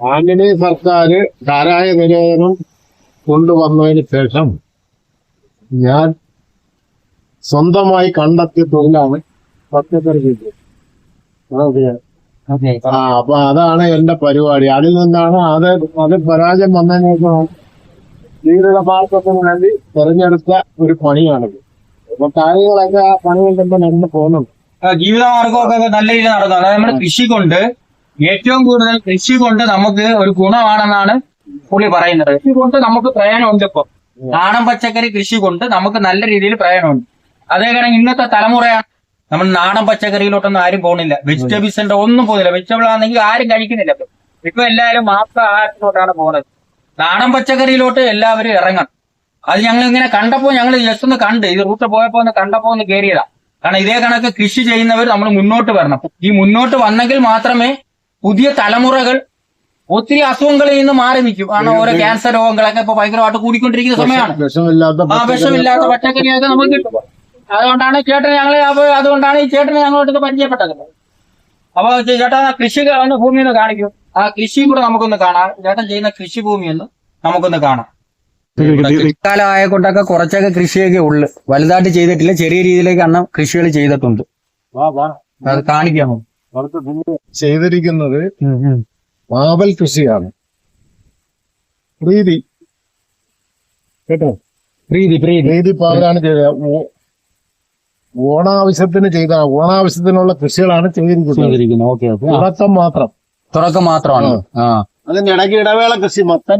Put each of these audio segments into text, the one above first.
ആന്റണി സർക്കാർ ചാരായ നിരോധനം കൊണ്ടുവന്നതിന് ശേഷം ഞാൻ സ്വന്തമായി കണ്ടെത്തിയ തൊഴിലാണ് പച്ചക്കറി ആ അപ്പൊ അതാണ് എന്റെ പരിപാടി. അതിൽ നിന്നാണ് അത് അത് പരാജയം വന്നതിന് ശേഷം ജീവിത മാർഗത്തിന് വേണ്ടി തെരഞ്ഞെടുത്ത ഒരു പണിയാണിത്. അപ്പൊ കാര്യങ്ങളൊക്കെ ആ പണി കൊണ്ടുമ്പോ നടന്നു പോകുന്നുണ്ട്. ജീവിതമാർഗമൊക്കെ നല്ല രീതിയിൽ നടന്നു. അതായത് നമ്മുടെ കൃഷി കൊണ്ട് ഏറ്റവും കൂടുതൽ കൃഷി കൊണ്ട് നമുക്ക് ഒരു ഗുണമാണെന്നാണ് പുള്ളി പറയുന്നത്. കൃഷി കൊണ്ട് നമുക്ക് പ്രയോജനമുണ്ട് ഇപ്പൊ. നാടൻ പച്ചക്കറി കൃഷി കൊണ്ട് നമുക്ക് നല്ല രീതിയിൽ പ്രയോജനമുണ്ട്. അതേ കാരണം ഇന്നത്തെ തലമുറയാണ് നമ്മൾ നാടൻ പച്ചക്കറിയിലോട്ടൊന്നും ആരും പോകുന്നില്ല. വെജിറ്റബിൾസിന്റെ ഒന്നും പോകുന്നില്ല. വെജിറ്റബിൾ ആണെങ്കിൽ ആരും കഴിക്കുന്നില്ല ഇപ്പൊ. എല്ലാവരും മാംസ ആഹാരത്തിലോട്ടാണ് പോകുന്നത്. നാടൻ പച്ചക്കറിയിലോട്ട് എല്ലാവരും ഇറങ്ങണം. അത് ഞങ്ങൾ ഇങ്ങനെ കണ്ടപ്പോ ഞങ്ങൾ ജസ്റ്റ് ഒന്ന് കണ്ട്. ഇത് റൂട്ട് പോയപ്പോ ഒന്ന് കണ്ടപ്പോ ഒന്ന് കയറിയതാ കാരണം ഇതേ കണക്ക് കൃഷി ചെയ്യുന്നവർ നമ്മൾ മുന്നോട്ട് വരണം. ഈ മുന്നോട്ട് വന്നെങ്കിൽ മാത്രമേ പുതിയ തലമുറകൾ ഒത്തിരി അസുഖങ്ങളിൽ നിന്ന് മാറി നിൽക്കും. കാരണം ഓരോ ക്യാൻസർ രോഗങ്ങളൊക്കെ ഇപ്പൊ ഭയങ്കരമായിട്ട് കൂടിക്കൊണ്ടിരിക്കുന്ന സമയമാണ്. വിഷമില്ലാത്ത ആ വിഷമില്ലാത്ത പച്ചക്കറിയൊക്കെ നമുക്ക് കിട്ടും. അതുകൊണ്ടാണ് ചേട്ടൻ ഞങ്ങൾ അതുകൊണ്ടാണ് ഈ ചേട്ടനെ ഞങ്ങളോട് പരിചയപ്പെട്ടത്. അപ്പൊ ചേട്ടാ കൃഷി ഒന്ന് ഭൂമി ഒന്ന് കാണിക്കും. ആ കൃഷി കൂടെ നമുക്കൊന്ന് കാണാം. ചേട്ടൻ ചെയ്യുന്ന കൃഷി ഭൂമി ഒന്ന് നമുക്കൊന്ന് കാണാം. ഇക്കാലം ആയ കൊണ്ടൊക്കെ കുറച്ചൊക്കെ കൃഷിയൊക്കെ ഉള്ളു. വലുതായിട്ട് ചെയ്തിട്ടില്ല. ചെറിയ രീതിയിലേക്ക് അണ്ണം കൃഷികൾ ചെയ്തിട്ടുണ്ട്. അത് പിന്നെ ചെയ്തിരിക്കുന്നത് മാവൽ കൃഷിയാണ്. പ്രീതി. കേട്ടോ? പ്രീതി പ്രീതി. പ്രീതി പാവലാണ് ചെയ്തത്? ഓണാവശ്യത്തിന് ചെയ്ത ഓണാവശ്യത്തിനുള്ള കൃഷികളാണ് ചെയ്തിരിക്കുന്നത്. Okay okay. തുടക്കം മാത്രം. തുടക്കം മാത്രമാണ്. അതിന്റെ ഇടയ്ക്ക് ഇടവേള കൃഷി മത്തൻ.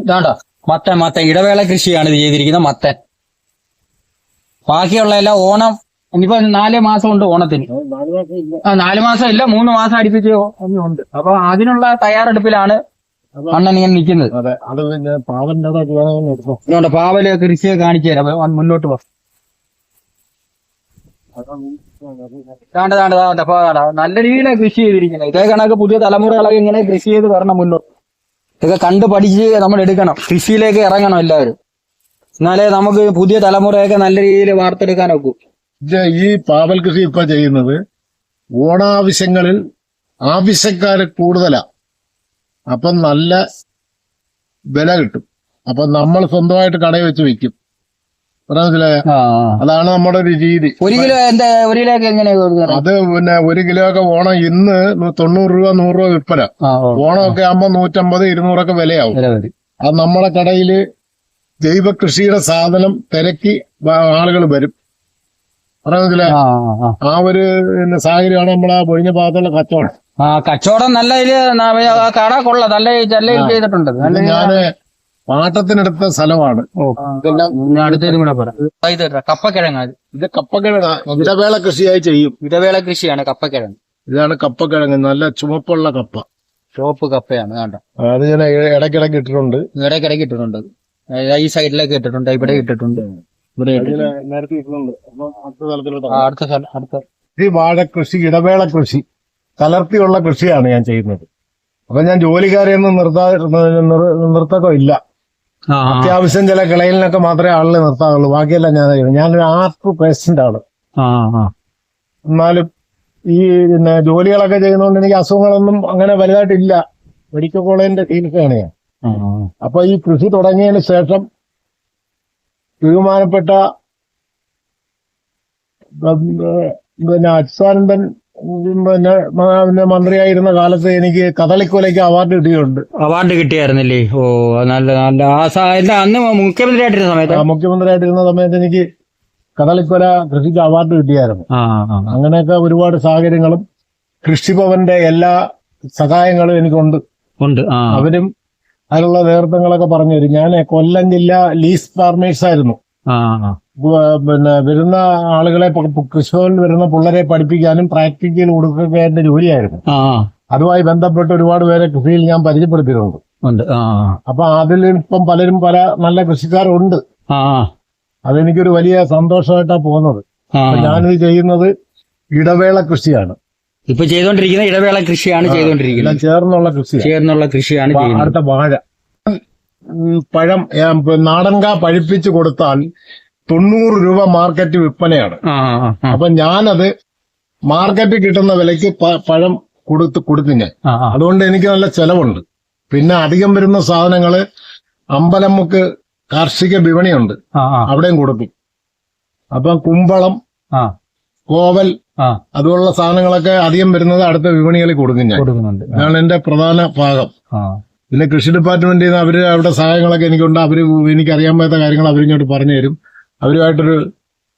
മത്തൻ മത്തൻ. ഇടവേള കൃഷിയാണ് ഇത് ചെയ്തിരിക്കുന്നത് മത്തൻ. ബാക്കിയുള്ള എല്ലാം ഓണം ഇനിയിപ്പോ നാല് മാസം ഉണ്ട് ഓണത്തിന്. ആ നാല് മാസം ഇല്ല മൂന്ന് മാസം അടുപ്പിച്ച് ഉണ്ട്. അപ്പൊ അതിനുള്ള തയ്യാറെടുപ്പിലാണ് അണ്ണൻ ഇങ്ങനെ നിൽക്കുന്നത്. പാവൽ കൃഷിയെ കാണിച്ചു തരാം. മുന്നോട്ട് പോ താണ്ട താണ്ട താണ്ട പോ, താണ്ട. നല്ല രീതിയിലാണ് കൃഷി ചെയ്തിരിക്കുന്നത്. ഇതേ കണക്ക് പുതിയ തലമുറകളൊക്കെ ഇങ്ങനെ കൃഷി ചെയ്ത് വരണം മുന്നോട്ട്. ഇതൊക്കെ കണ്ട് പഠിച്ച് നമ്മൾ എടുക്കണം. കൃഷിയിലേക്ക് ഇറങ്ങണം എല്ലാവരും. എന്നാലേ നമുക്ക് പുതിയ തലമുറയൊക്കെ നല്ല രീതിയിൽ വാർത്തെടുക്കാൻ ഒക്കൂ. ഈ പാവൽ കൃഷി ഇപ്പൊ ചെയ്യുന്നത് ഓണാവശ്യങ്ങളിൽ ആവശ്യക്കാര് കൂടുതലാ. അപ്പം നല്ല വില കിട്ടും. അപ്പൊ നമ്മൾ സ്വന്തമായിട്ട് കടയിൽ വെച്ച് വിൽക്കും. മനസ്സിലായ? അതാണ് നമ്മുടെ ഒരു രീതി. ഒരു കിലോ എന്താ ഒരു കിലോ എങ്ങനെ അത് പിന്നെ ഒരു കിലോ ഒക്കെ ഓണം ഇന്ന് തൊണ്ണൂറ് രൂപ നൂറ് രൂപ വിൽപ്പന. ഓണം ഒക്കെ ഓണമൊക്കെ ആകുമ്പോ നൂറ്റമ്പത് ഇരുന്നൂറൊക്കെ വിലയാവും. വില അത് നമ്മുടെ കടയിൽ ജൈവ കൃഷിയുടെ സാധനം തിരക്കി ആളുകൾ വരും. പറഞ്ഞില്ല ആ, ആ, ആ. ആ ഒരു സാഹചര്യമാണ് സാഹചര്യമാണ് നമ്മളെ പൊഴിഞ്ഞ ഭാഗത്തുള്ള കച്ചവടം. ആ കച്ചവടം നല്ല ആ കട കൊള്ള നല്ല നല്ല ചെയ്തിട്ടുണ്ട് ഞാൻ പാട്ടത്തിനെടുത്ത സ്ഥലമാണ്. കപ്പക്കിഴങ്ങ് ഇത്. കപ്പക്കിഴങ്ങ്. ഇടവേള കൃഷിയായി ചെയ്യും. ഇടവേള കൃഷിയാണ് കപ്പക്കിഴങ്ങ്. ഇതാണ് കപ്പക്കിഴങ്ങ്. നല്ല ചുമപ്പുള്ള കപ്പ. ചുവപ്പ് കപ്പയാണ് വേണ്ട അത് ഞാൻ ഇടക്കിടക്ക് ഇടയ്ക്കിടയ്ക്ക് ഇട്ടിട്ടുണ്ട്. ഇടക്കിടക്ക് ഇട്ടിട്ടുണ്ട്. ഈ സൈഡിലൊക്കെ ഇട്ടിട്ടുണ്ട് ഇവിടെ ഇട്ടിട്ടുണ്ട്. ഈ വാഴ കൃഷി ഇടവേള കൃഷി കലർത്തിയുള്ള കൃഷിയാണ് ഞാൻ ചെയ്യുന്നത്. അപ്പൊ ഞാൻ ജോലിക്കാരെയൊന്നും നിർത്താ നിർത്തക്കോ ഇല്ല അത്യാവശ്യം ചില കിളയിലിനൊക്കെ മാത്രമേ ആളിനെ നിർത്താറുള്ളൂ. ബാക്കിയെല്ലാം ഞാൻ ചെയ്യുന്നത് ഞാനൊരു ആർട്ട് പേഷ്യന്റ് ആണ്. ആ, ആ. എന്നാലും ഈ പിന്നെ ജോലികളൊക്കെ ചെയ്യുന്നതുകൊണ്ട് എനിക്ക് അസുഖങ്ങളൊന്നും അങ്ങനെ വലുതായിട്ടില്ല. മെഡിക്കൽ കോളേജിന്റെ ചികിത്സയാണ് ഞാൻ. അപ്പൊ ഈ കൃഷി തുടങ്ങിയതിന് ശേഷം ബഹുമാനപ്പെട്ട പിന്നെ അച്യുതാനന്ദൻ പിന്നെ മന്ത്രിയായിരുന്ന കാലത്ത് എനിക്ക് കഥളിക്കൊലയ്ക്ക് അവാർഡ് കിട്ടിയിട്ടുണ്ട്. അവാർഡ് കിട്ടിയായിരുന്നില്ലേ? ഓ നല്ല നല്ല ആ അന്ന് മുഖ്യമന്ത്രിയായിട്ടിരുന്ന സമയത്ത്? മുഖ്യമന്ത്രിയായിട്ടിരുന്ന സമയത്ത് എനിക്ക് കഥളിക്കൊല കൃഷിക്ക് അവാർഡ് കിട്ടിയായിരുന്നു. അങ്ങനെയൊക്കെ ഒരുപാട് സാഹചര്യങ്ങളും കൃഷിഭവന്റെ എല്ലാ സഹായങ്ങളും എനിക്കുണ്ട്. ഉണ്ട് അവരും അതിനുള്ള നേതൃത്വങ്ങളൊക്കെ പറഞ്ഞു തരും ഞാൻ കൊല്ലം ജില്ല ലീസ് ഫാർമേഴ്സ് ആയിരുന്നു. പിന്നെ വരുന്ന ആളുകളെ കൃഷിഭവനിൽ വരുന്ന പിള്ളേരെ പഠിപ്പിക്കാനും പ്രാക്ടിക്കൽ കൊടുക്കുകയായിരുന്ന ജോലിയായിരുന്നു. അതുമായി ബന്ധപ്പെട്ട് ഒരുപാട് പേരെ കൃഷിയിൽ ഞാൻ പരിചയപ്പെടുത്തിയിട്ടുണ്ട്. അപ്പൊ അതിൽ ഇപ്പം പലരും പല നല്ല കൃഷിക്കാരുണ്ട്. അതെനിക്കൊരു വലിയ സന്തോഷമായിട്ടാണ് പോകുന്നത് ഞാനിത് ചെയ്യുന്നത് ഇടവേള കൃഷിയാണ് ഇപ്പൊ ചെയ്തോണ്ടിരിക്കുന്ന ഇടവേള കൃഷിയാണ് ചെയ്തുകൊണ്ടിരിക്കുന്നത് ചെയ്തോണ്ടിരിക്കുന്നത്. ചേർന്നുള്ള കൃഷി ചേർന്നുള്ള കൃഷിയാണ് അടുത്ത വാഴ. പഴം നാടൻക പഴിപ്പിച്ച് കൊടുത്താൽ തൊണ്ണൂറ് രൂപ മാർക്കറ്റ് വിൽപ്പനയാണ്. അപ്പൊ ഞാനത് മാർക്കറ്റിൽ കിട്ടുന്ന വിലയ്ക്ക് പഴം കൊടുത്ത് കൊടുത്തു ഞാൻ. അതുകൊണ്ട് എനിക്ക് നല്ല ചെലവുണ്ട്. പിന്നെ അധികം വരുന്ന സാധനങ്ങൾ അമ്പലമുക്ക് കാർഷിക വിപണിയുണ്ട്. അവിടെയും കൊടുക്കും. അപ്പം കുമ്പളം കോവൽ അതുപോലുള്ള സാധനങ്ങളൊക്കെ അധികം വരുന്നത് അടുത്ത വിപണികളിൽ കൊടുക്കും ഞാൻ. കൊടുക്കുന്നുണ്ട്. ആ, എന്റെ പ്രധാന ഭാഗം. പിന്നെ കൃഷി ഡിപ്പാർട്ട്മെന്റിൽ നിന്ന് അവർ അവിടെ സഹായങ്ങളൊക്കെ എനിക്കുണ്ട്. അവർ എനിക്ക് അറിയാൻ പറ്റാത്ത കാര്യങ്ങൾ അവരിങ്ങോട്ട് പറഞ്ഞു തരും അവരുമായിട്ടൊരു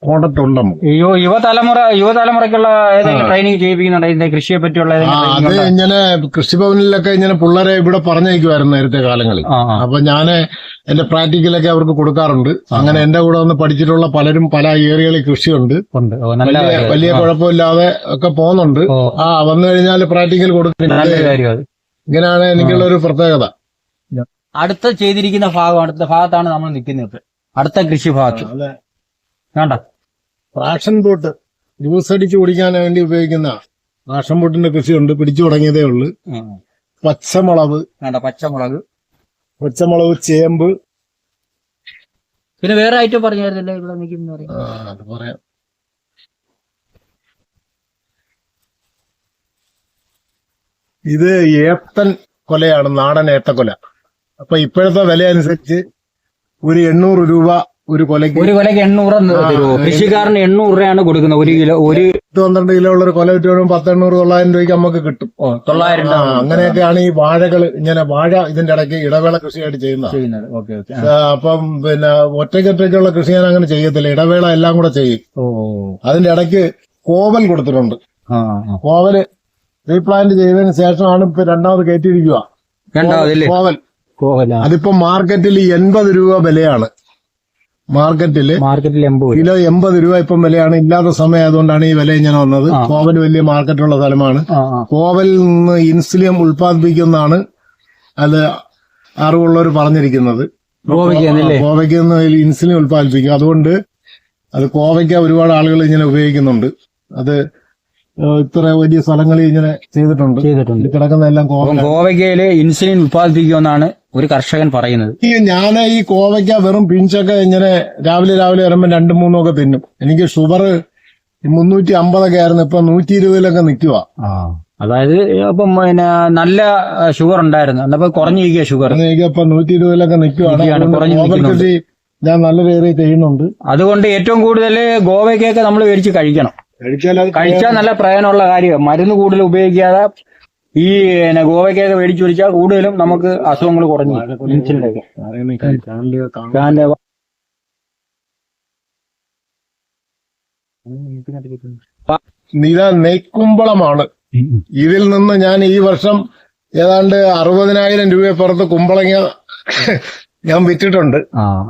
നമുക്ക് യുവ യുവതലമുറ യുവതലമുറയ്ക്കുള്ള ഏതെങ്കിലും ട്രെയിനിങ് ചെയ്യിപ്പിക്കുന്നുണ്ട്? ഇതിന്റെ കൃഷിയെ പറ്റിയുള്ള ആ, ഏതെങ്കിലും അത് training ഉണ്ടോ? ഇങ്ങനെ കൃഷിഭവനിലൊക്കെ ഇങ്ങനെ പിള്ളേരെ ഇവിടെ പറഞ്ഞേക്കുമായിരുന്നു നേരത്തെ കാലങ്ങളിൽ. ആ ആ. അപ്പൊ ഞാൻ എന്റെ പ്രാക്ടിക്കലൊക്കെ അവർക്ക് കൊടുക്കാറുണ്ട്. അങ്ങനെ എന്റെ കൂടെ വന്ന് പഠിച്ചിട്ടുള്ള പലരും പല ഏരിയകളിൽ കൃഷിയുണ്ട്. ഉണ്ട്. ഓ, നല്ല വലിയ കാര്യം. വലിയ ആ. കുഴപ്പമില്ലാതെ ഒക്കെ പോകുന്നുണ്ട്. ഓ. ആ വന്നു കഴിഞ്ഞാൽ പ്രാക്ടിക്കൽ കൊടുക്കും. നല്ല കാര്യം അത്. ഇങ്ങനെയാണ് എനിക്കുള്ള ഒരു പ്രത്യേകത. അടുത്ത ചെയ്തിരിക്കുന്ന ഭാഗം അടുത്ത ഭാഗത്താണ് നമ്മൾ നിൽക്കുന്നത്. അടുത്ത കൃഷി ഭാഗത്ത് വേണ്ട റാഷൻ ബോട്ട് ജ്യൂസ് അടിച്ച് കുടിക്കാൻ വേണ്ടി ഉപയോഗിക്കുന്ന റാഷൻ ബോട്ടിന്റെ കൃഷിയുണ്ട്. പിടിച്ചു തുടങ്ങിയതേ ഉള്ളു. പച്ചമുളക് വേണ്ട പച്ചമുളക്. പച്ചമുളക് ചേമ്പ്. പിന്നെ വേറെ ഐറ്റം പറഞ്ഞായിരുന്നില്ലേ ഇവിടെ നിൽക്കുന്ന ആ, അത് പറയാം. ഇത് ഏത്തൻ കൊലയാണ് നാടൻ ഏത്തക്കൊല. അപ്പൊ ഇപ്പോഴത്തെ വില അനുസരിച്ച് ഒരു എണ്ണൂറ് രൂപ ഒരു കൊലയ്ക്ക് ഒരു കൊലയ്ക്ക് എണ്ണൂറ് തരുമോ? കൃഷിക്കാരന് എണ്ണൂറ് രൂപയാണ് കൊടുക്കുന്നത്. ഒരു കിലോ ഒരു പന്ത്രണ്ട് കിലോ ഉള്ള ഒരു കൊല വിറ്റ് വരുമ്പോൾ പത്തെണ്ണൂറ് തൊള്ളായിരം രൂപയ്ക്ക് നമുക്ക് കിട്ടും. തൊള്ളായിരം അങ്ങനെയൊക്കെയാണ് ഈ വാഴകൾ ഇങ്ങനെ വാഴ ഇതിന്റെ ഇടയ്ക്ക് ഇടവേള കൃഷിയായിട്ട് ചെയ്യുന്നത്. അപ്പം പിന്നെ ഒറ്റയ്ക്കൊറ്റയ്ക്കുള്ള കൃഷി ഞാൻ അങ്ങനെ ചെയ്യത്തില്ല. ഇടവേള എല്ലാം കൂടെ ചെയ്യും. ഓ. അതിന്റെ ഇടയ്ക്ക് കോവൽ കൊടുത്തിട്ടുണ്ട്. കോവൽ റീപ്ലാന്റ് ചെയ്തതിന് ശേഷമാണ് ഇപ്പൊ രണ്ടാമത് കയറ്റിയിരിക്കുക കോവൽ കോവല. അതിപ്പോ മാർക്കറ്റിൽ എൺപത് രൂപ വിലയാണ്. മാർക്കറ്റിൽ മാർക്കറ്റിൽ എൺപത്. കിലോ എൺപത് രൂപ ഇപ്പം വിലയാണ്. ഇല്ലാത്ത സമയം അതുകൊണ്ടാണ് ഈ വില ഇങ്ങനെ വന്നത്. കോവൽ വലിയ മാർക്കറ്റുള്ള സ്ഥലമാണ്. കോവലിൽ നിന്ന് ഇൻസുലിയം ഉൽപ്പാദിപ്പിക്കുന്നതാണ് അത് അറിവുള്ളവർ പറഞ്ഞിരിക്കുന്നത്. കോവയ്ക്ക് നിന്ന് ഇൻസുലിൻ ഉൽപ്പാദിപ്പിക്കും. അതുകൊണ്ട് അത് കോവയ്ക്ക ഒരുപാട് ആളുകൾ ഇങ്ങനെ ഉപയോഗിക്കുന്നുണ്ട്. അത് ഇത്ര വലിയ സ്ഥലങ്ങളിൽ ഇങ്ങനെ ചെയ്തിട്ടുണ്ട്. ചെയ്തിട്ടുണ്ട്. കിടക്കുന്ന എല്ലാം കോവയ്ക്കയിൽ കോവയ്ക്ക ഇൻസുലിൻ ഉത്പാദിപ്പിക്കുമെന്നാണ് ഒരു കർഷകൻ പറയുന്നത്. ഞാൻ ഈ കോവയ്ക്ക വെറും പിഞ്ചൊക്കെ ഇങ്ങനെ രാവിലെ രാവിലെ വരുമ്പോൾ രണ്ടും മൂന്നും ഒക്കെ തിന്നും. എനിക്ക് ഷുഗർ മുന്നൂറ്റി അമ്പതൊക്കെ ആയിരുന്നു ഇപ്പൊ നൂറ്റി ഇരുപതിലൊക്കെ നിൽക്കുക അതായത് ഇപ്പം പിന്നെ നല്ല ഷുഗർ ഉണ്ടായിരുന്നു. എന്നപ്പോ കുറഞ്ഞിരിക്കുക ഷുഗർ. ഇപ്പൊ നൂറ്റി ഇരുപതിലൊക്കെ നിൽക്കുകയാണ് കൃഷി ഞാൻ നല്ല രീതിയിൽ ചെയ്യുന്നുണ്ട്. അതുകൊണ്ട് ഏറ്റവും കൂടുതൽ ഗോവയ്ക്കൊക്കെ നമ്മൾ മേടിച്ച് കഴിക്കണം. കഴിച്ചാൽ നല്ല പ്രയോജനമുള്ള കാര്യമാണ് മരുന്ന് കൂടുതൽ ഉപയോഗിക്കാതെ ഈ പിന്നെ ഗോവയ്ക്കൊക്കെ മേടിച്ചു പിടിച്ചാൽ കൂടുതലും നമുക്ക് അസുഖങ്ങൾ കുറഞ്ഞു ഇൻസിഡന്റ് ഒക്കെ. ഇത് നെയ്ക്കുമ്പളമാണ് ഇതിൽ നിന്ന് ഞാൻ ഈ വർഷം ഏതാണ്ട് അറുപതിനായിരം രൂപയപ്പുറത്ത് കുമ്പളങ്ങ ഞാൻ വിറ്റിട്ടുണ്ട്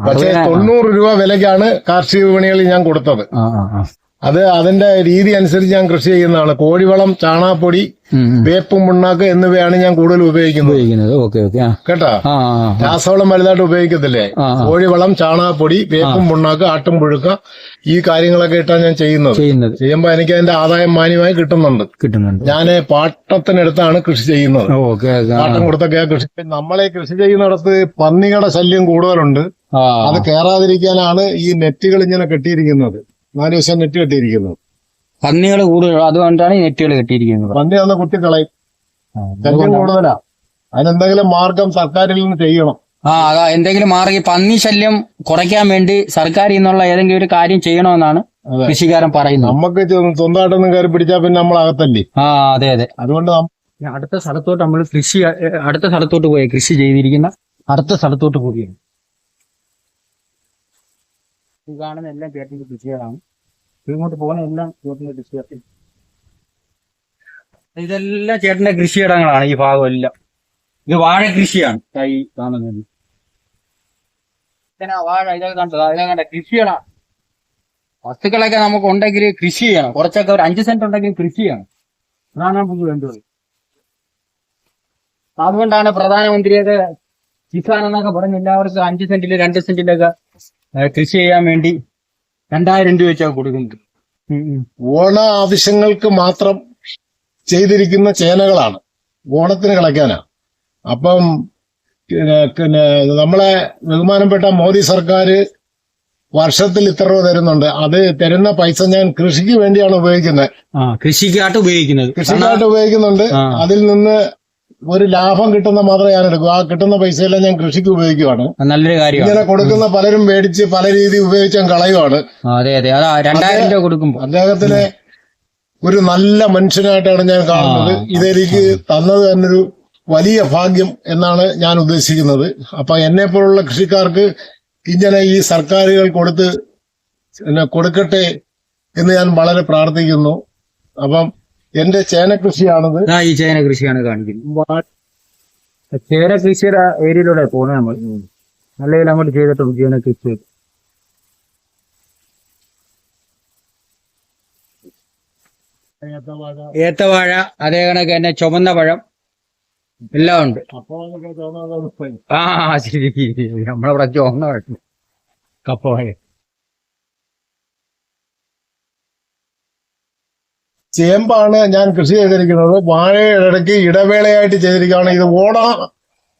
പക്ഷേ. തൊണ്ണൂറ് രൂപ വിലയ്ക്കാണ് കാർഷിക വിപണികളിൽ ഞാൻ കൊടുത്തത്. അത് അതിന്റെ രീതി അനുസരിച്ച് ഞാൻ കൃഷി ചെയ്യുന്നതാണ്. കോഴിവളം ചാണാപ്പൊടി. വേപ്പും മുണ്ണാക്ക് എന്നിവയാണ് ഞാൻ കൂടുതൽ ഉപയോഗിക്കുന്നത്. ഉപയോഗിക്കുന്നത്. ഓക്കെ കേട്ടാ? രാസവളം വലുതായിട്ട് ഉപയോഗിക്കത്തില്ലേ. കോഴിവളം ചാണാപ്പൊടി വേപ്പും മുണ്ണാക്ക് ആട്ടും പുഴുക്ക ഈ കാര്യങ്ങളൊക്കെ ഇട്ടാണ് ഞാൻ ചെയ്യുന്നത്. ചെയ്യുന്നത്. ചെയ്യുമ്പോ എനിക്ക് അതിന്റെ ആദായം മാന്യമായി കിട്ടുന്നുണ്ട്. കിട്ടുന്നുണ്ട്. ഞാൻ പാട്ടത്തിനടുത്താണ് കൃഷി ചെയ്യുന്നത്. പാട്ടം കൊടുത്തൊക്കെ കൃഷി നമ്മളെ കൃഷി ചെയ്യുന്നിടത്ത് പന്നികളുടെ ശല്യം കൂടുതലുണ്ട്. അത് കയറാതിരിക്കാനാണ് ഈ നെറ്റുകൾ ഇങ്ങനെ കെട്ടിയിരിക്കുന്നത്. നാല് ദിവസം നെറ്റ് കെട്ടിയിരിക്കുന്നത് പന്നികൾ കൂടുതൽ അതുകൊണ്ടാണ് ഈ നെറ്റുകൾ കെട്ടിയിരിക്കുന്നത്. പന്നി വന്ന് കുത്തിക്കളയും. ശല്യം കൂടുതലാ. അതിനെന്തെങ്കിലും മാർഗം സർക്കാരിൽ നിന്ന് ചെയ്യണം. ആ അതാ എന്തെങ്കിലും മാർഗം പന്നി ശല്യം കുറയ്ക്കാൻ വേണ്ടി സർക്കാർ എന്നുള്ള ഏതെങ്കിലും ഒരു കാര്യം ചെയ്യണമെന്നാണ്. കൃഷിക്കാരൻ പറയുന്നത്. നമുക്ക് സ്വന്തമായിട്ടൊന്നും കയറി പിടിച്ചാൽ പിന്നെ നമ്മൾ അകത്തല്ലേ? ആ അതെ അതെ. അതുകൊണ്ട് അടുത്ത സ്ഥലത്തോട്ട് നമ്മൾ കൃഷി അടുത്ത സ്ഥലത്തോട്ട് പോയി കൃഷി ചെയ്തിരിക്കുന്ന അടുത്ത സ്ഥലത്തോട്ട് പോവുകയാണ്. ഈ കാണുന്ന എല്ലാം ചേട്ടന്റെ കൃഷികളാണ്. ഇങ്ങോട്ട് പോകുന്ന എല്ലാം ചേട്ടന്റെ കൃഷിയാണ് ഇതെല്ലാം ചേട്ടന്റെ കൃഷിയിടങ്ങളാണ് ഈ ഭാഗം എല്ലാം. ഇത് വാഴ കൃഷിയാണ്. ഈ കാണുന്നത്. വാഴ? ഇതൊക്കെ കണ്ടത് അതിനെ കണ്ട കൃഷികളാണ്. വസ്തുക്കളൊക്കെ നമുക്ക് ഉണ്ടെങ്കിൽ കൃഷി ചെയ്യണം. കുറച്ചൊക്കെ ഒരു അഞ്ച് സെന്റ് ഉണ്ടെങ്കിൽ കൃഷി ചെയ്യണം. അതാണ് നമുക്ക് വേണ്ടത്. അതുകൊണ്ടാണ് പ്രധാനമന്ത്രിയൊക്കെ കിസാൻ എന്നൊക്കെ പറഞ്ഞ് എല്ലാവർക്കും അഞ്ച് സെന്റിൽ രണ്ട് സെന്റിലൊക്കെ കൃഷി ചെയ്യാൻ വേണ്ടി രണ്ടായിരം രൂപ വെച്ചാണ് കൊടുക്കുന്നത്. ഓണ ആവശ്യങ്ങൾക്ക് മാത്രം ചെയ്തിരിക്കുന്ന ചേനകളാണ്. ഓണത്തിന് കളയ്ക്കാനാ. അപ്പം പിന്നെ നമ്മളെ ബഹുമാനപ്പെട്ട മോദി സർക്കാർ വർഷത്തിൽ ഇത്ര രൂപ തരുന്നുണ്ട്. അത് തരുന്ന പൈസ ഞാൻ കൃഷിക്ക് വേണ്ടിയാണ് ഉപയോഗിക്കുന്നത്. കൃഷിക്കായിട്ട് ഉപയോഗിക്കുന്നത്. കൃഷിക്കായിട്ട് ഉപയോഗിക്കുന്നുണ്ട്. അതിൽ നിന്ന് ഒരു ലാഭം കിട്ടുന്ന മാത്രമേ ഞാൻ എടുക്കൂ. ആ കിട്ടുന്ന പൈസയെല്ലാം ഞാൻ കൃഷിക്ക് ഉപയോഗിക്കുവാണ്. നല്ലൊരു കാര്യം ഇങ്ങനെ കൊടുക്കുന്ന പലരും മേടിച്ച് പല രീതി ഉപയോഗിച്ച് ഞാൻ കളയുവാണ്. അദ്ദേഹത്തിന് അതെ അതെ. രണ്ടായിരം രൂപ അദ്ദേഹത്തിന് ഒരു നല്ല മനുഷ്യനായിട്ടാണ് ഞാൻ കാണുന്നത്. ഇതെനിക്ക് തന്നത് തന്നെ ഒരു വലിയ ഭാഗ്യം എന്നാണ് ഞാൻ ഉദ്ദേശിക്കുന്നത്. അപ്പൊ എന്നെ പോലുള്ള കൃഷിക്കാർക്ക് ഇങ്ങനെ ഈ സർക്കാരുകൾ കൊടുത്ത് കൊടുക്കട്ടെ എന്ന് ഞാൻ വളരെ പ്രാർത്ഥിക്കുന്നു. അപ്പം എന്റെ ചേന കൃഷിയാണത്. ആ ഈ ചേന കൃഷിയാണ് കാണിക്കുന്നത്. ചേന കൃഷിയുടെ ഏരിയയിലൂടെ പോകുന്നത് നമ്മൾ നല്ല രീതിയിൽ അങ്ങോട്ട് ചെയ്തിട്ടുണ്ട് ചേന കൃഷി. ഏത്തവാഴ അതേ കണക്ക് തന്നെ ചുമന്ന പഴം. എല്ലാം ഉണ്ട്. ആ ശരി നമ്മളവിടെ ചുമന്ന പഴം. കപ്പവാഴ ചേമ്പാണ് ഞാൻ കൃഷി ചെയ്തിരിക്കുന്നത്. വാഴയുടെ ഇടയ്ക്ക് ഇടവേളയായിട്ട് ചെയ്തിരിക്കുകയാണ്. ഇത് ഓണ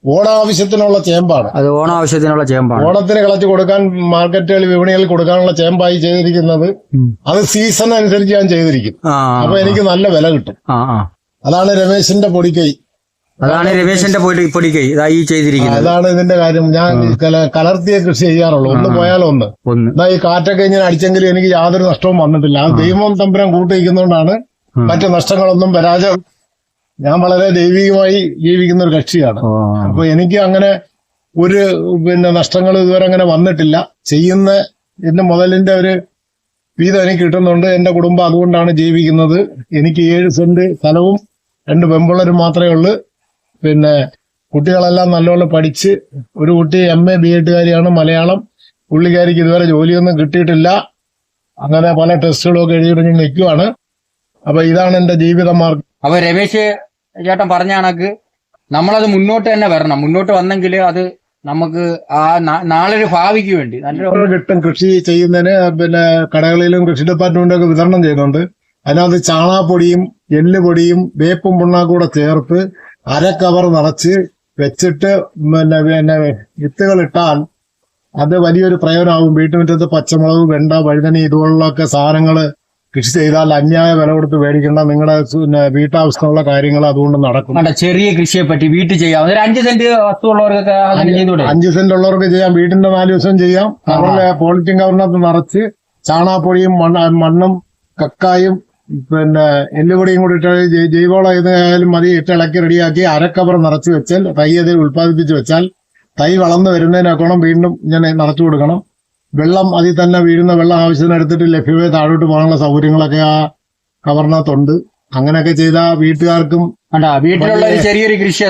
ഓണാവശ്യത്തിനുള്ള ചേമ്പാണ്. അത് ഓണാവശ്യത്തിനുള്ള ചേമ്പാണ്. ഓണത്തിന് കളച്ച് കൊടുക്കാൻ മാർക്കറ്റുകളിൽ വിപണികളിൽ കൊടുക്കാനുള്ള ചേമ്പായി ചെയ്തിരിക്കുന്നത്. അത് സീസൺ അനുസരിച്ച് ഞാൻ ചെയ്തിരിക്കും. അപ്പൊ എനിക്ക് നല്ല വില കിട്ടും. അതാണ് രമേശിന്റെ പൊടിക്കൈ. അതാണ് രമേശന്റെ പൊടിക്ക് ഇതാ ഈ ചെയ്തിരിക്കുന്നത്. അതാണ് ഇതിന്റെ കാര്യം. ഞാൻ കല- കലർത്തിയ കൃഷി ചെയ്യാറുള്ളൂ. ഒന്ന് പോയാലോ ഒന്ന്. ഇതാ എന്നാ ഈ കാറ്റൊക്കെ ഇങ്ങനെ അടിച്ചെങ്കിലും എനിക്ക് യാതൊരു നഷ്ടവും വന്നിട്ടില്ല. അത് ദൈവം തമ്പുരാൻ കൂട്ടിയിരിക്കുന്നതുകൊണ്ടാണ് മറ്റു നഷ്ടങ്ങളൊന്നും വരാതെ ഞാൻ വളരെ ദൈവികമായി ജീവിക്കുന്ന ഒരു കക്ഷിയാണ്. അപ്പൊ എനിക്ക് അങ്ങനെ ഒരു പിന്നെ നഷ്ടങ്ങൾ ഇതുവരെ അങ്ങനെ വന്നിട്ടില്ല. ചെയ്യുന്ന എന്റെ മുതലിന്റെ ഒരു വീതം എനിക്ക് കിട്ടുന്നുണ്ട്. എന്റെ കുടുംബം അതുകൊണ്ടാണ് ജീവിക്കുന്നത്. എനിക്ക് ഏഴ് സെന്റ് സ്ഥലവും രണ്ട് പെമ്പിള്ളരും മാത്രമേ ഉള്ളൂ. പിന്നെ കുട്ടികളെല്ലാം നല്ലോണം പഠിച്ച് ഒരു കുട്ടി എം എ ബി എഡുകാരിയാണ് മലയാളം. പുള്ളിക്കാരിക്ക് ഇതുവരെ ജോലിയൊന്നും കിട്ടിയിട്ടില്ല. അങ്ങനെ പല ടെസ്റ്റുകളും ഒക്കെ എഴുതിയിട്ട് നിൽക്കുവാണ്. അപ്പൊ ഇതാണ് എന്റെ ജീവിത മാർഗം. അപ്പൊ രമേശ് ചേട്ടൻ പറഞ്ഞ കണക്ക് നമ്മളത് മുന്നോട്ട് തന്നെ വരണം. മുന്നോട്ട് വന്നെങ്കിൽ അത് നമുക്ക് ആ നാളൊരു നാളെ ഒരു ഭാവിക്ക് വേണ്ടി. നല്ലൊരു കിട്ടും കൃഷി ചെയ്യുന്നതിന് പിന്നെ കടകളിലും കൃഷി ഡിപ്പാർട്ട്മെന്റും ഒക്കെ വിതരണം ചെയ്യുന്നുണ്ട്. അതിനകത്ത് ചാണാപ്പൊടിയും എല്ലുപൊടിയും വേപ്പും പുണ്ണാക്കൂടെ കൂടെ ചേർത്ത് അര കവർ നിറച്ച് വെച്ചിട്ട് പിന്നെ പിന്നെ വിത്തുകൾ ഇട്ടാൽ അത് വലിയൊരു പ്രയോജനമാകും. വീട്ടുമുറ്റത്ത് പച്ചമുളക് വെണ്ട വഴുതന ഇതുപോലുള്ളൊക്കെ സാധനങ്ങൾ കൃഷി ചെയ്താൽ അന്യായ വില കൊടുത്ത് മേടിക്കേണ്ട നിങ്ങളുടെ വീട്ടാവശ്യത്തിനുള്ള കാര്യങ്ങൾ അതുകൊണ്ട് നടക്കും. ചെറിയ കൃഷിയെ പറ്റി വീട്ടിൽ ചെയ്യാം. ഒരു അഞ്ച് സെന്റ് വസ്തു അഞ്ച് സെന്റ് ഉള്ളവർക്ക് ചെയ്യാം. വീടിന്റെ നാല് ദിവസം ചെയ്യാം. അവരുടെ പോളിത്തീൻ കവറിനകത്ത് നിറച്ച് ചാണാപ്പൊടിയും മണ്ണ മണ്ണും കക്കായും പിന്നെ എല്ലുപൊടിയും കൂടി ഇട്ട് ജൈവവളം ഏതായാലും മതി ഇട്ട് ഇളക്കി റെഡിയാക്കി അരക്കവർ നിറച്ചു വെച്ചാൽ തൈ അതിൽ ഉൽപ്പാദിപ്പിച്ച് വെച്ചാൽ തൈ വളർന്നു വരുന്നതിനൊക്കണം വീണ്ടും ഇങ്ങനെ നിറച്ചു കൊടുക്കണം. വെള്ളം അതിൽ തന്നെ വീഴുന്ന വെള്ളം ആവശ്യത്തിന് എടുത്തിട്ട് ലഭ്യമായി താഴോട്ട് പോകാനുള്ള സൗകര്യങ്ങളൊക്കെ ആ കവറിനകത്തുണ്ട്. അങ്ങനെയൊക്കെ ചെയ്ത വീട്ടുകാർക്കും വീട്ടിലുള്ള ചെറിയൊരു കൃഷി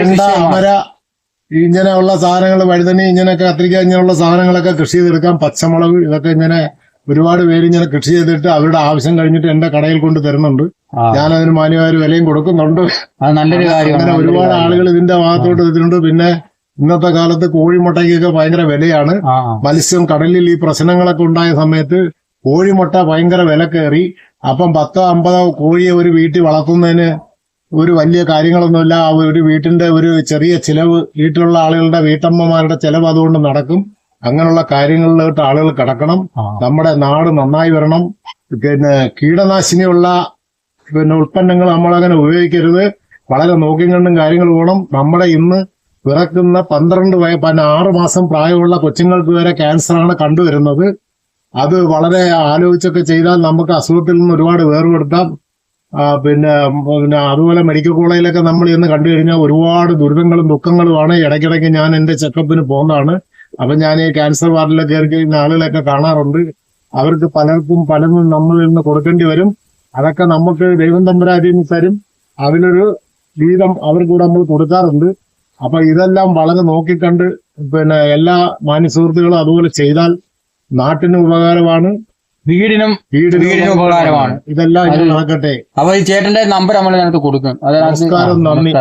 നമ്മൾ അമര ഇങ്ങനെയുള്ള സാധനങ്ങൾ വഴുതണി ഇങ്ങനെയൊക്കെ കത്തിരിക്ക ഇങ്ങനെയുള്ള സാധനങ്ങളൊക്കെ കൃഷി ചെയ്തെടുക്കാം. പച്ചമുളക് ഇതൊക്കെ ഇങ്ങനെ ഒരുപാട് പേര് ഇങ്ങനെ കൃഷി ചെയ്തിട്ട് അവരുടെ ആവശ്യം കഴിഞ്ഞിട്ട് എന്റെ കടയിൽ കൊണ്ട് തരുന്നുണ്ട്. ഞാൻ അതിന് മാന്യമായ വിലയും കൊടുക്കുന്നുണ്ട് നല്ലൊരു കാര്യമാണ്. അങ്ങനെ ഒരുപാട് ആളുകൾ ഇതിന്റെ ഭാഗത്തോട്ട് എത്തിയിട്ടുണ്ട് പിന്നെ ഇന്നത്തെ കാലത്ത് കോഴിമുട്ടയ്ക്കൊക്കെ ഭയങ്കര വിലയാണ്. മത്സ്യം കടലിൽ ഈ പ്രശ്നങ്ങളൊക്കെ ഉണ്ടായ സമയത്ത് കോഴിമുട്ട ഭയങ്കര വില കയറി. അപ്പം പത്തോ അമ്പതോ കോഴിയെ ഒരു വീട്ടിൽ വളർത്തുന്നതിന് ഒരു വലിയ കാര്യങ്ങളൊന്നുമില്ല. ഒരു വീട്ടിന്റെ ഒരു ചെറിയ ചിലവ് വീട്ടിലുള്ള ആളുകളുടെ വീട്ടമ്മമാരുടെ ചിലവ് അതുകൊണ്ട് നടക്കും. അങ്ങനെയുള്ള കാര്യങ്ങളിലോട്ട് ആളുകൾ കിടക്കണം. നമ്മുടെ നാട് നന്നായി വരണം. പിന്നെ കീടനാശിനിയുള്ള പിന്നെ ഉൽപ്പന്നങ്ങൾ നമ്മളങ്ങനെ ഉപയോഗിക്കരുത്. വളരെ നോക്കിയും കണ്ടും കാര്യങ്ങൾ പോകണം നമ്മുടെ ഇന്ന് പിറക്കുന്ന പന്ത്രണ്ട് വയ പിന്നെ ആറ് മാസം പ്രായമുള്ള കൊച്ചുങ്ങൾക്ക് വരെ ക്യാൻസറാണ് കണ്ടുവരുന്നത്. അത് വളരെ ആലോചിച്ചൊക്കെ ചെയ്താൽ നമുക്ക് അസുഖത്തിൽ നിന്ന് ഒരുപാട് വേർപെടുത്താം. പിന്നെ പിന്നെ അതുപോലെ മെഡിക്കൽ കോളേജിലൊക്കെ നമ്മൾ ഇന്ന് കണ്ടു കഴിഞ്ഞാൽ ഒരുപാട് ദുരിതങ്ങളും ദുഃഖങ്ങളുമാണ്. ഇടയ്ക്കിടയ്ക്ക് ഞാൻ എന്റെ ചെക്കപ്പിന് പോകുന്നതാണ്. അപ്പൊ ഞാൻ ഈ ക്യാൻസർ വാർഡിലൊക്കെ കയറി കഴിഞ്ഞ ആളുകളൊക്കെ കാണാറുണ്ട്. അവർക്ക് പലർക്കും പലതും നമ്മളിൽ നിന്ന് കൊടുക്കേണ്ടി വരും. അതൊക്കെ നമുക്ക് ദൈവം തമ്പരാതിൽ നിന്ന് തരും. അതിലൊരു വീതം അവർക്കൂടെ നമ്മൾ കൊടുക്കാറുണ്ട്. അപ്പൊ ഇതെല്ലാം വളരെ നോക്കിക്കണ്ട് പിന്നെ എല്ലാ മാന്യസുഹൃത്തുക്കളും അതുപോലെ ചെയ്താൽ നാട്ടിന് ഉപകാരമാണ്. വീടിനും വീടിന് ഉപകാരമാണ്. ഇതെല്ലാം നടക്കട്ടെ. അപ്പൊ ഈ ചേട്ടന്റെ നമ്പർ നമ്മൾ ഇതിനകത്ത് കൊടുക്കും. നമസ്കാരം, നന്ദി.